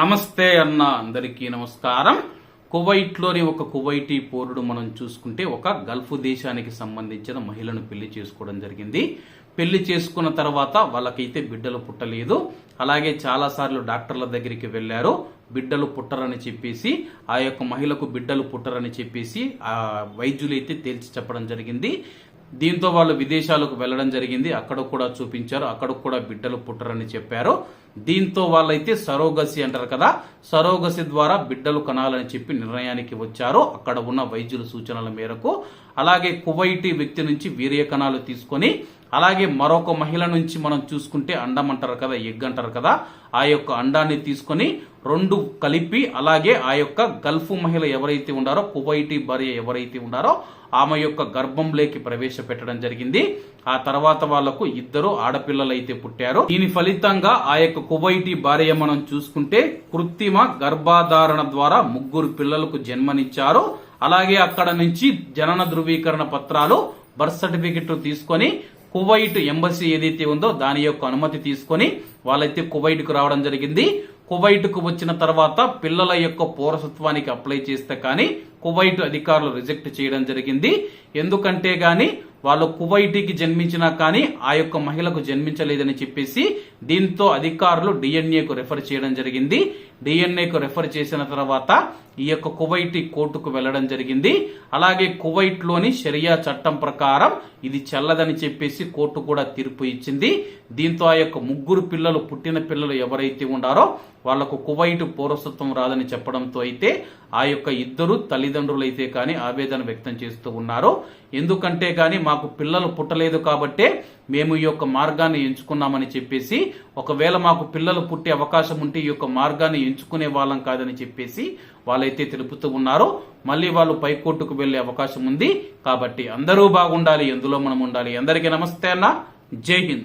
నమస్తే అన్న అందరికీ నమస్కారం. కువైట్లోని ఒక కువైటీ పౌరుడు మనం చూసుకుంటే ఒక గల్ఫ్ దేశానికి సంబంధించిన మహిళను పెళ్ళి చేసుకోవడం జరిగింది. పెళ్ళి చేసుకున్న తర్వాత వాళ్ళకైతే బిడ్డలు పుట్టలేదు. అలాగే చాలాసార్లు డాక్టర్ల దగ్గరికి వెళ్ళారు. బిడ్డలు పుట్టరని చెప్పేసి ఆ యొక్క మహిళకు బిడ్డలు పుట్టరని చెప్పేసి ఆ వైద్యులైతే తేల్చి చెప్పడం జరిగింది. దీంతో వాళ్ళు విదేశాలకు వెళ్ళడం జరిగింది. అక్కడ కూడా చూపించారు. అక్కడ కూడా బిడ్డలు పుట్టరని చెప్పారు. దీంతో వాళ్ళైతే సరోగసి అంటారు కదా. సరోగసి ద్వారా బిడ్డలు కనాలని చెప్పి నిర్ణయానికి వచ్చారు. అక్కడ ఉన్న వైద్యుల సూచనల మేరకు. అలాగే కువైటి వ్యక్తి నుంచి వీర్య కణాలు తీసుకొని అలాగే మరొక మహిళ నుంచి మనం చూసుకుంటే అండం అంటారు కదా ఎగ్ అంటారు కదా ఆ యొక్క అండాన్ని తీసుకొని రెండు కలిపి అలాగే ఆ యొక్క గల్ఫ్ మహిళ ఎవరైతే ఉండారో కువైటీ భార్య ఎవరైతే ఉండారో ఆమె యొక్క గర్భంలోకి ప్రవేశపెట్టడం జరిగింది. ఆ తర్వాత వాళ్ళకు ఇద్దరు ఆడపిల్లలు అయితే పుట్టారు. దీని ఫలితంగా ఆ యొక్క కువైటీ భార్య మనం చూసుకుంటే కృత్రిమ గర్భధారణ ద్వారా ముగ్గురు పిల్లలకు జన్మనిచ్చారు. అలాగే అక్కడ నుంచి జనన ధృవీకరణ పత్రాలు బర్త్ సర్టిఫికెట్ తీసుకొని కువైట్ ఎంబసీ ఏదైతే ఉందో దాని యొక్క అనుమతి తీసుకొని వాళ్ళైతే కువైట్కు రావడం జరిగింది. కువైట్కు వచ్చిన తర్వాత పిల్లల యొక్క పౌరసత్వానికి అప్లై చేస్తే కానీ కువైట్ అధికారులు రిజెక్ట్ చేయడం జరిగింది. ఎందుకంటే గాని వాళ్ళు కువైటీకి జన్మించినా కానీ ఆ యొక్క మహిళకు జన్మించలేదని చెప్పేసి దీంతో అధికారులు డిఎన్ఏకు రెఫర్ చేయడం జరిగింది. డిఎన్ఏకు రెఫర్ చేసిన తర్వాత ఈ యొక్క కువైట్ కోర్టుకు వెళ్ళడం జరిగింది. అలాగే కువైట్లోని షరియా చట్టం ప్రకారం ఇది చెల్లదని చెప్పేసి కోర్టు కూడా తీర్పు ఇచ్చింది. దీంతో ఆ యొక్క ముగ్గురు పిల్లలు పుట్టిన పిల్లలు ఎవరైతే ఉండారో వాళ్ళకు కువైట్ పౌరసత్వం రాదని చెప్పడంతో అయితే ఆ యొక్క ఇద్దరు తల్లిదండ్రులు అయితే కానీ ఆవేదన వ్యక్తం చేస్తూ ఉన్నారు. ఎందుకంటే కానీ మాకు పిల్లలు పుట్టలేదు కాబట్టే మేము ఈ యొక్క మార్గాన్ని ఎంచుకున్నామని చెప్పేసి ఒకవేళ మాకు పిల్లలు పుట్టే అవకాశం ఉంటే ఈ యొక్క మార్గాన్ని పెంచుకునే వాళ్ళం కాదని చెప్పేసి వాళ్ళైతే తెలుపుతూ ఉన్నారు మళ్ళీ వాళ్ళు పైకోర్టుకు వెళ్ళే అవకాశం ఉంది. కాబట్టి అందరూ బాగుండాలి ఎందులో మనం ఉండాలి. అందరికీ నమస్తే అన్న. జై హింద్.